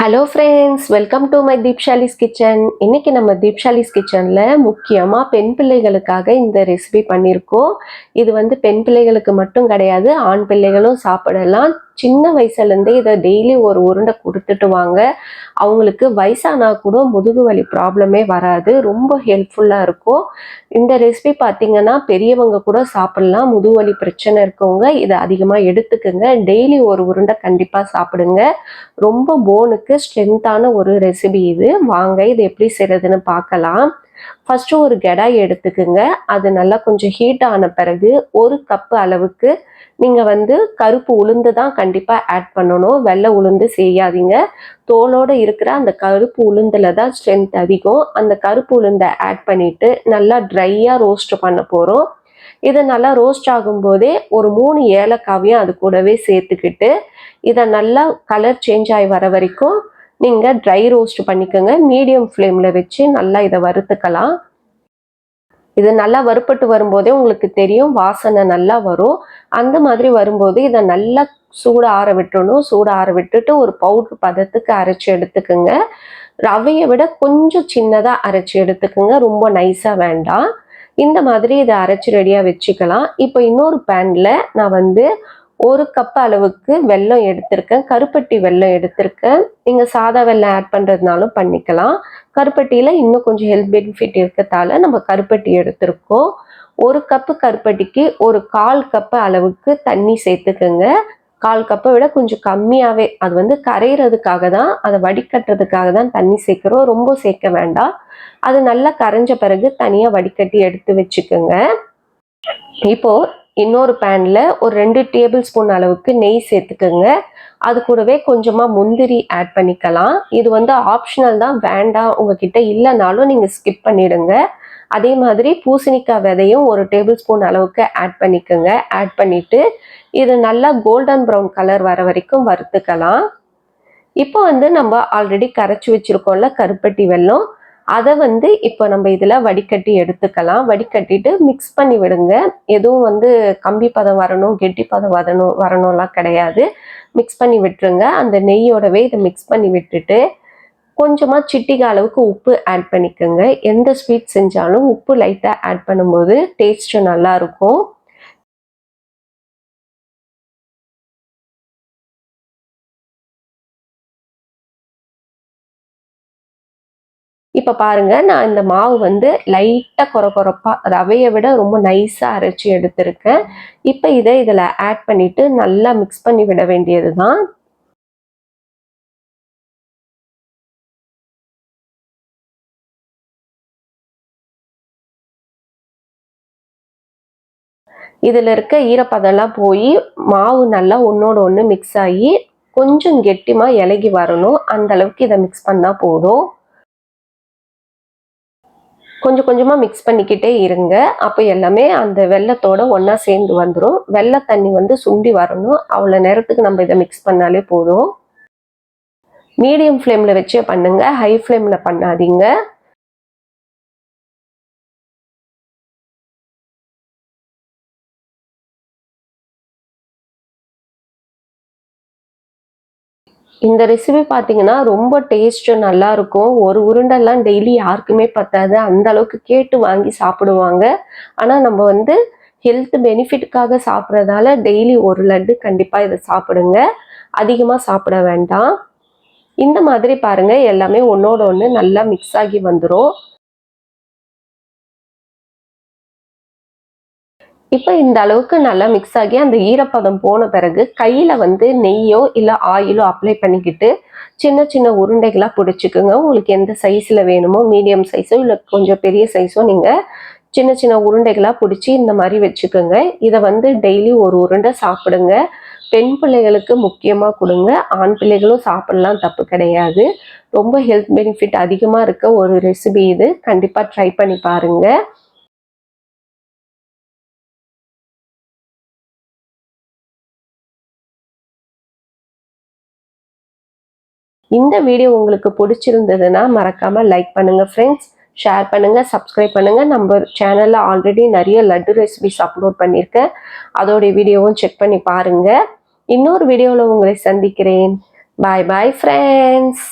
Hello friends welcome to my Deepshali's kitchen இன்னைக்கு நம்ம தீப்ஷாலிஸ் கிச்சனில் முக்கியமாக பெண் பிள்ளைகளுக்காக இந்த ரெசிபி பண்ணியிருக்கோம் இது வந்து பெண் பிள்ளைகளுக்கு மட்டும் கிடையாது ஆண் பிள்ளைகளும் சாப்பிடலாம். சின்ன வயசுலேருந்தே இதை டெய்லி ஒரு உருண்டை கொடுத்துட்டு வாங்க. அவங்களுக்கு வயசானா கூட முதுகு வலி ப்ராப்ளமே வராது. ரொம்ப ஹெல்ப்ஃபுல்லாக இருக்கும். இந்த ரெசிபி பார்த்தீங்கன்னா பெரியவங்க கூட சாப்பிடலாம். முதுவலி வலி பிரச்சனை இருக்கவங்க இதை அதிகமாக எடுத்துக்கோங்க. டெய்லி ஒரு உருண்டை கண்டிப்பாக சாப்பிடுங்க. ரொம்ப போனுக்கு ஸ்ட்ரென்த்தான ஒரு ரெசிபி இது. வாங்க இது எப்படி செய்யறதுன்னு பார்க்கலாம். ஃபர்ஸ்ட் ஒரு கெடாய் எடுத்துக்குங்க. அது நல்லா கொஞ்சம் ஹீட் ஆன பிறகு ஒரு கப்பு அளவுக்கு நீங்கள் வந்து கருப்பு உளுந்து தான் கண்டிப்பாக ஆட் பண்ணணும். வெள்ளை உளுந்து செய்யாதீங்க. தோலோடு இருக்கிற அந்த கருப்பு உளுந்தில் தான் ஸ்ட்ரென்த் அதிகம். அந்த கருப்பு உளுந்தை ஆட் பண்ணிவிட்டு நல்லா ட்ரையாக ரோஸ்ட் பண்ண போகிறோம் இதை நல்லா ரோஸ்ட் ஆகும்போதே ஒரு மூணு ஏலக்காவையும் அது கூடவே சேர்த்துக்கிட்டு இதை நல்லா கலர் சேஞ்ச் ஆகி வர வரைக்கும் நீங்கள் ட்ரை ரோஸ்ட் பண்ணிக்கோங்க. மீடியம் ஃப்ளேமில் வச்சு நல்லா இதை வறுத்துக்கலாம். இது நல்லா வறுப்பட்டு வரும்போதே உங்களுக்கு தெரியும் வாசனை நல்லா வரும். அந்த மாதிரி வரும்போது இதை நல்லா சூட ஆற விட்டுறணும். சூட ஆற விட்டுட்டு ஒரு பவுட்ரு பதத்துக்கு அரைச்சி எடுத்துக்கோங்க. ரவையை விட கொஞ்சம் சின்னதாக அரைச்சி எடுத்துக்கோங்க. ரொம்ப நைஸாக வேண்டாம். இந்த மாதிரி இதை அரைச்சி ரெடியாக வச்சுக்கலாம். இப்போ இன்னொரு பேனில் நான் வந்து ஒரு கப் அளவுக்கு வெல்லம் எடுத்திருக்கேன். கருப்பட்டி வெல்லம் எடுத்திருக்கேன். நீங்கள் சாதா வெல்லம் ஆட் பண்ணுறதுனாலும் பண்ணிக்கலாம். கருப்பட்டியில் இன்னும் கொஞ்சம் ஹெல்த் பெனிஃபிட் இருக்கிறதால நம்ம கருப்பட்டி எடுத்திருக்கோம். ஒரு கப்பு கருப்பட்டிக்கு ஒரு கால் கப்பு அளவுக்கு தண்ணி சேர்த்துக்கோங்க. கால் கப்பை விட கொஞ்சம் கம்மியாகவே அது வந்து கரையிறதுக்காக தான் அதை வடிகட்டுறதுக்காக தான் தண்ணி சேர்க்குறோம். ரொம்ப சேர்க்க வேண்டாம். அது நல்லா கரைஞ்ச பிறகு தனியாக வடிகட்டி எடுத்து வச்சுக்கோங்க. இப்போது இன்னொரு பேனில் ஒரு ரெண்டு டேபிள் ஸ்பூன் அளவுக்கு நெய் சேர்த்துக்கோங்க. அது கூடவே கொஞ்சமாக முந்திரி ஆட் பண்ணிக்கலாம். இது வந்து ஆப்ஷனல் தான் வேண்டாம் உங்ககிட்ட இல்லைனாலும் நீங்கள் ஸ்கிப் பண்ணிடுங்க. அதே மாதிரி பூசணிக்காய் விதையும் ஒரு டேபிள் ஸ்பூன் அளவுக்கு ஆட் பண்ணிக்கோங்க. ஆட் பண்ணிவிட்டு இது நல்லா கோல்டன் ப்ரௌன் கலர் வர வரைக்கும் வறுத்துக்கலாம். இப்போ வந்து நம்ம ஆல்ரெடி கரைச்சி வச்சுருக்கோம்ல கருப்பட்டி வெல்லம். அதை வந்து இப்போ நம்ம இதில் வடிகட்டி எடுத்துக்கலாம். வடிகட்டிட்டு மிக்ஸ் பண்ணி விடுங்க. எதுவும் வந்து கம்பி பதம் வரணும் கெட்டி பதம் வரணும் வரணும்லாம் கிடையாது. மிக்ஸ் பண்ணி விட்டுருங்க. அந்த நெய்யோடவே இதை மிக்ஸ் பண்ணி விட்டுட்டு கொஞ்சமாக சிட்டிக அளவுக்கு உப்பு ஆட் பண்ணிக்கோங்க. எந்த ஸ்வீட் செஞ்சாலும் உப்பு லைட்டாக ஆட் பண்ணும்போது டேஸ்ட்டு நல்லாயிருக்கும் இப்போ பாருங்க நான் இந்த மாவு வந்து லைட்டாக குறை குறைப்பா ரவையை விட ரொம்ப நைஸாக அரைச்சி எடுத்திருக்கேன். இப்போ இதை இதில் ஆட் பண்ணிட்டு நல்லா மிக்ஸ் பண்ணி விட வேண்டியது தான் இதில் இருக்க ஈரப்பதம்லாம் போய் மாவு நல்லா ஒன்றோட ஒன்று மிக்ஸ் ஆகி கொஞ்சம் கெட்டிமாக இலகி வரணும். அந்த அளவுக்கு இதை மிக்ஸ் பண்ணால் போதும். கொஞ்சம் கொஞ்சமாக மிக்ஸ் பண்ணிக்கிட்டே இருங்க. அப்போ எல்லாமே அந்த வெள்ளத்தோட ஒன்றா சேர்ந்து வந்துடும் வெள்ளை தண்ணி வந்து சுண்டி வரணும். அவ்வளோ நேரத்துக்கு நம்ம இதை மிக்ஸ் பண்ணாலே போதும். மீடியம் ஃப்ளேமில் வச்சே பண்ணுங்கள் ஹை ஃப்ளேமில் பண்ணாதீங்க. இந்த ரெசிபி பார்த்தீங்கன்னா ரொம்ப டேஸ்ட்டும் நல்லா இருக்கும். ஒரு உருண்டெல்லாம் டெய்லி யாருக்குமே பத்தாது. அந்த அளவுக்கு கேட்டு வாங்கி சாப்பிடுவாங்க. ஆனால் நம்ம வந்து ஹெல்த் பெனிஃபிட்டுக்காக சாப்பிட்றதால டெய்லி ஒரு லட்டு கண்டிப்பாக இதை சாப்பிடுங்க. அதிகமாக சாப்பிட வேண்டாம். இந்த மாதிரி பாருங்கள் எல்லாமே ஒன்றோட ஒன்று நல்லா மிக்ஸ் ஆகி வந்துடும் இப்போ இந்த அளவுக்கு நல்லா மிக்ஸ் ஆகி அந்த ஈரப்பதம் போன பிறகு கையில் வந்து நெய்யோ இல்லை ஆயிலோ அப்ளை பண்ணிக்கிட்டு சின்ன சின்ன உருண்டைகளாக பிடிச்சிக்குங்க. உங்களுக்கு எந்த சைஸில் வேணுமோ மீடியம் சைஸோ இல்லை கொஞ்சம் பெரிய சைஸோ நீங்கள் சின்ன சின்ன உருண்டைகளாக பிடிச்சி இந்த மாதிரி வச்சுக்கோங்க. இதை வந்து டெய்லி ஒரு உருண்டை சாப்பிடுங்க. பெண் பிள்ளைகளுக்கு முக்கியமாக கொடுங்க. ஆண் பிள்ளைகளும் சாப்பிடலாம் தப்பு கிடையாது. ரொம்ப ஹெல்த் பெனிஃபிட் அதிகமாக இருக்க ஒரு ரெசிபி இது. கண்டிப்பாக ட்ரை பண்ணி பாருங்கள் இந்த வீடியோ உங்களுக்கு பிடிச்சிருந்ததுன்னா மறக்காம லைக் பண்ணுங்க ஃப்ரெண்ட்ஸ் ஷேர் பண்ணுங்க சப்ஸ்கிரைப் பண்ணுங்க. நம்ம சேனல்ல ஆல்ரெடி நிறைய லட்டு ரெசிபிஸ் அப்லோட் பண்ணியிருக்கேன் அதோடைய வீடியோவும் செக் பண்ணி பாருங்க. இன்னொரு வீடியோவில் உங்களை சந்திக்கிறேன். பாய் பாய் ஃப்ரெண்ட்ஸ்